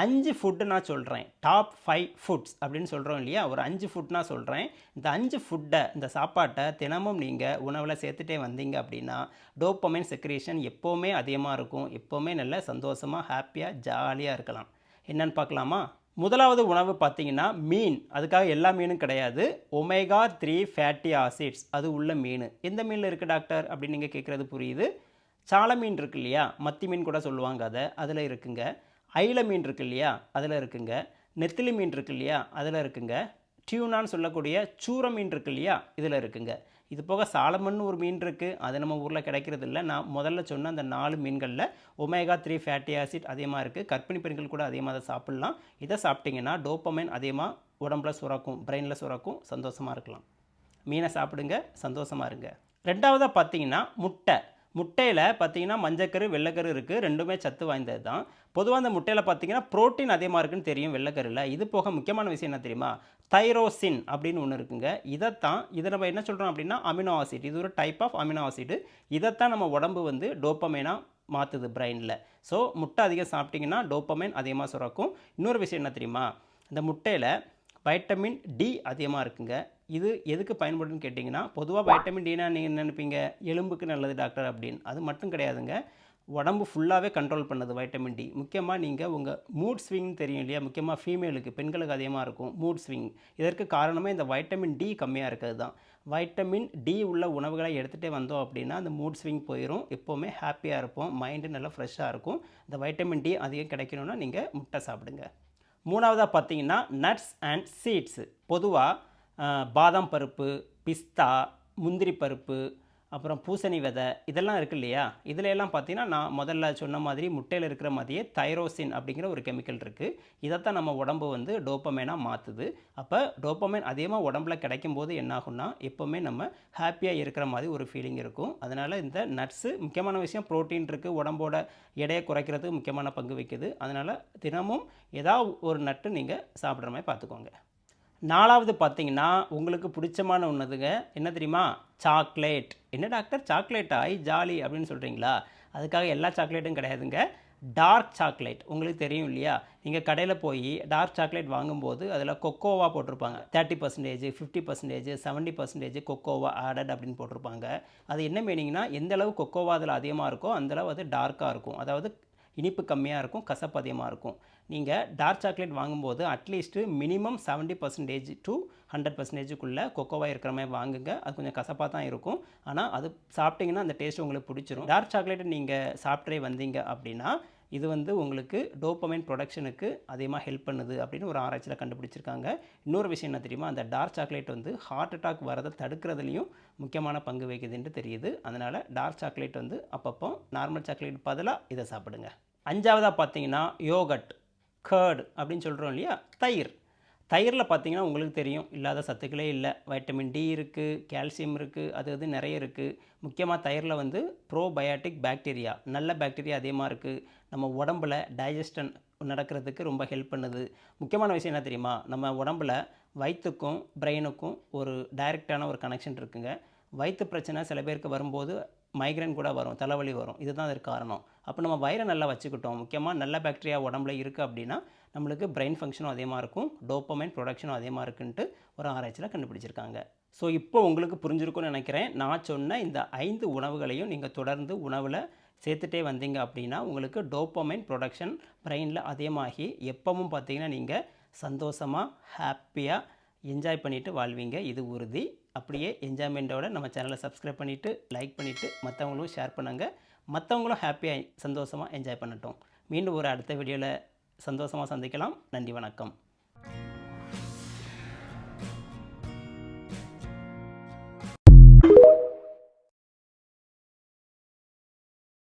அஞ்சு ஃபுட்டு நான் சொல்கிறேன் டாப் ஃபைவ் ஃபுட்ஸ் அப்படின்னு சொல்கிறோம் இல்லையா? ஒரு அஞ்சு ஃபுட் நான் சொல்கிறேன் இந்த அஞ்சு ஃபுட்டை இந்த சாப்பாட்டை தினமும் நீங்கள் உணவில் சேர்த்துட்டே வந்தீங்க அப்படின்னா டோப்பமைன் செக்ரேஷன் எப்போவுமே அதிகமாக இருக்கும். எப்போவுமே நல்ல சந்தோஷமாக ஹாப்பியாக ஜாலியாக இருக்கலாம். என்னென்னு பார்க்கலாமா? முதலாவது உணவு பார்த்தீங்கன்னா மீன். அதுக்காக எல்லா மீனும் கிடையாது. ஒமேகா த்ரீ ஃபேட்டி ஆசிட்ஸ் அது உள்ள மீன். எந்த மீனில் இருக்குது டாக்டர்? அப்படின்னு நீங்கள் கேட்குறது புரியுது. சால மீன் இருக்கு இல்லையா? மத்தி மீன் கூட சொல்லுவாங்க அதை. அதில் இருக்குங்க. ஐல மீன் இருக்கு இல்லையா? அதில் இருக்குங்க. நெத்திலி மீன் இருக்கு இல்லையா? அதில் இருக்குங்க. டியூனான்னு சொல்லக்கூடிய சூர மீன் இருக்கு இல்லையா? இதில் இருக்குங்க. இது போக சாலமன் ஒரு மீன் இருக்குது அது நம்ம ஊரில் கிடைக்கிறது இல்லை. நான் முதல்ல சொன்ன அந்த நாலு மீன்களில் ஒமேகா த்ரீ ஃபேட்டி ஆசிட் அதிகமாக இருக்குது கர்ப்பிணி பெண்கள் கூட அதிகமாக அதை சாப்பிட்லாம். இதை சாப்பிட்டிங்கன்னா டோப்பமைன் அதிகமாக உடம்புல சுரக்கும் பிரெயினில் சுரக்கும் சந்தோஷமாக இருக்கலாம். மீனை சாப்பிடுங்க சந்தோஷமாக இருங்க. ரெண்டாவதாக பார்த்தீங்கன்னா முட்டை. முட்டையில் பார்த்தீங்கன்னா மஞ்சக்கரு வெள்ளைக்கரு இருக்குது ரெண்டுமே சத்து வாய்ந்தது தான். பொதுவாக அந்த முட்டையில் பார்த்தீங்கன்னா ப்ரோட்டீன் அதிகமாக இருக்குன்னு தெரியும் வெள்ளைக்கருல. இது போக முக்கியமான விஷயம் என்ன தெரியுமா? தைரோசின் அப்படின்னு ஒன்று இருக்குங்க. இதைத்தான் இதை நம்ம என்ன சொல்கிறோம் அப்படின்னா அமினோ ஆசிட். இது ஒரு டைப் ஆஃப் அமினோ ஆசிட். இதைத்தான் நம்ம உடம்பு வந்து டோப்பமைனாக மாற்றுது பிரெயினில் ஸோ முட்டை அதிகம் சாப்பிட்டிங்கன்னா டோப்பமைன் அதிகமாக சுரக்கும். இன்னொரு விஷயம் என்ன தெரியுமா? இந்த முட்டையில் வைட்டமின் டி அதிகமாக இருக்குங்க. இது எதுக்கு பயன்படுன்னு கேட்டிங்கன்னா பொதுவாக வைட்டமின் டினா நீங்கள் நினைப்பீங்க? எலும்புக்கு நல்லது டாக்டர் அப்படின்னு. அது மட்டும் கிடையாதுங்க. உடம்பு ஃபுல்லாகவே கண்ட்ரோல் பண்ணுது வைட்டமின் டி முக்கியமாக நீங்கள் உங்கள் மூட் ஸ்விங் தெரியும் இல்லையா? முக்கியமாக ஃபீமேலுக்கு பெண்களுக்கு அதிகமாக இருக்கும் மூட் ஸ்விங் இதற்கு காரணமே இந்த வைட்டமின் டி கம்மியாக இருக்கிறது தான். வைட்டமின் டி உள்ள உணவுகளை எடுத்துகிட்டே வந்தோம் அப்படின்னா அந்த மூட் ஸ்விங் போயிடும் எப்போவுமே ஹாப்பியாக இருப்போம். மைண்டு நல்லா ஃப்ரெஷ்ஷாக இருக்கும். இந்த வைட்டமின் டி அதிகம் கிடைக்கணும்னா நீங்கள் முட்டை சாப்பிடுங்க. மூணாவதாக பார்த்தீங்கன்னா நட்ஸ் அண்ட் சீட்ஸு பொதுவாக பாதாம் பருப்பு பிஸ்தா முந்திரி பருப்பு அப்புறம் பூசணி விதை இதெல்லாம் இருக்கு இல்லையா? இதில் எல்லாம் பார்த்தீங்கன்னா நான் முதல்ல சொன்ன மாதிரி முட்டையில் இருக்கிற மாதிரியே தைரோசின் அப்படிங்கிற ஒரு கெமிக்கல் இருக்குது இதைத்தான் நம்ம உடம்பு வந்து டோப்பமேனாக மாற்றுது அப்போ டோப்பமேன் அதிகமாக உடம்புல கிடைக்கும் போது என்னாகும்னா எப்போவுமே நம்ம ஹாப்பியாக இருக்கிற மாதிரி ஒரு ஃபீலிங் இருக்கும். அதனால் இந்த நட்ஸு முக்கியமான விஷயம் ப்ரோட்டீன் இருக்குது உடம்போட எடையை குறைக்கிறது முக்கியமான பங்கு வைக்குது அதனால் தினமும் ஏதாவது ஒரு நட்டு நீங்கள் சாப்பிட்ற மாதிரி பார்த்துக்கோங்க நாலாவது பார்த்தீங்கன்னா உங்களுக்கு பிடிச்சமான ஒன்றுதுங்க என்ன தெரியுமா? சாக்லேட். என்ன டாக்டர்? சாக்லேட் ஆய் ஜாலி அப்படின்னு சொல்கிறீங்களா அதுக்காக எல்லா சாக்லேட்டும் கிடையாதுங்க. Dark chocolate. உங்களுக்கு தெரியும் இல்லையா? நீங்கள் கடையில் போய் டார்க் சாக்லேட் வாங்கும்போது அதில் கொக்கோவா போட்டிருப்பாங்க. Thirty percentage fifty percentage seventy percentage கொக்கோவா added அப்படின்னு போட்டிருப்பாங்க. அது என்ன மீனிங்னா எந்த அளவு கொக்கோவா அதில் அதிகமாக இருக்கோ அந்தளவு அது டார்க்காக இருக்கும். அதாவது இனிப்பு கம்மியாக இருக்கும் கசப்பு அதிகமாக இருக்கும். நீங்கள் டார்க் சாக்லேட் வாங்கும்போது at least minimum seventy percentage to hundred பர்சன்டேஜுக்குள்ளே கொக்கோவா இருக்கிற மாதிரி வாங்குங்க. அது கொஞ்சம் கசப்பாக தான் இருக்கும். ஆனால் அது சாப்பிட்டிங்கன்னா அந்த டேஸ்ட் உங்களுக்கு பிடிச்சிரும். டார்க் சாக்லேட்டை நீங்கள் சாப்பிட்டே வந்தீங்க அப்படின்னா இது வந்து உங்களுக்கு டோப்பமைன் ப்ரொடக்ஷனுக்கு அதிகமாக ஹெல்ப் பண்ணுது அப்படின்னு ஒரு ஆராய்ச்சியில் கண்டுபிடிச்சிருக்காங்க. இன்னொரு விஷயம் என்ன தெரியுமா? அந்த டார்க் சாக்லேட் வந்து ஹார்ட் அட்டாக் வரதை தடுக்கிறதுலையும் முக்கியமான பங்கு வகிக்குதுன்ட்டு தெரியுது. அதனால் டார்க் சாக்லேட் வந்து அப்பப்போ நார்மல் சாக்லேட் பதிலாக இதை சாப்பிடுங்க. அஞ்சாவதாக பார்த்தீங்கன்னா யோகட் கேர்டு அப்படின்னு சொல்கிறோம் இல்லையா? தயிர். தயிரில் பார்த்தீங்கன்னா உங்களுக்கு தெரியும் இல்லாத சத்துக்களே இல்லை. வைட்டமின் டி இருக்குது கால்சியம் இருக்குது அது அது நிறைய இருக்குது முக்கியமாக தயிரில் வந்து ப்ரோபயாட்டிக் பாக்டீரியா நல்ல பாக்டீரியா அதிகமாக இருக்குது நம்ம உடம்புல டைஜஸ்டன் நடக்கிறதுக்கு ரொம்ப ஹெல்ப் பண்ணுது. முக்கியமான விஷயம் என்ன தெரியுமா? நம்ம உடம்புல வயிற்றுக்கும் பிரெயினுக்கும் ஒரு டைரெக்டான ஒரு கனெக்ஷன் இருக்குங்க. வயிற்று பிரச்சனை சில பேருக்கு வரும்போது மைக்ரைன் கூட வரும் தலைவலி வரும். இதுதான் அதற்கு காரணம். அப்போ நம்ம வயிறை நல்லா வச்சுக்கிட்டோம். முக்கியமாக நல்ல பாக்டீரியா உடம்புல இருக்குது அப்படின்னா நம்மளுக்கு பிரெயின் ஃபங்க்ஷனும் அதிகமாக இருக்கும். டோப்பமைன் ப்ரொடக்ஷனும் அதிகமாக இருக்குன்ட்டு ஒரு ஆராய்ச்சியில் கண்டுபிடிச்சிருக்காங்க. ஸோ இப்போ உங்களுக்கு புரிஞ்சிருக்கும்னு நினைக்கிறேன். நான் சொன்ன இந்த ஐந்து உணவுகளையும் நீங்கள் தொடர்ந்து உணவில் சேர்த்துட்டே வந்தீங்க அப்படின்னா உங்களுக்கு டோப்பமைன் ப்ரொடக்ஷன் பிரெயினில் அதிகமாகி எப்பவும் பார்த்தீங்கன்னா நீங்கள் சந்தோஷமாக ஹாப்பியாக என்ஜாய் பண்ணிவிட்டு வாழ்வீங்க. இது உறுதி. அப்படியே என்ஜாய்மெண்ட்டோட நம்ம சேனலை சப்ஸ்கிரைப் பண்ணிவிட்டு லைக் பண்ணிவிட்டு மற்றவங்களும் ஷேர் பண்ணுங்கள் மற்றவங்களும் ஹாப்பியாக சந்தோஷமாக என்ஜாய் பண்ணட்டும். மீண்டும் ஒரு அடுத்த வீடியோவில் சந்தோஷமாக சந்திக்கலாம். நன்றி வணக்கம்.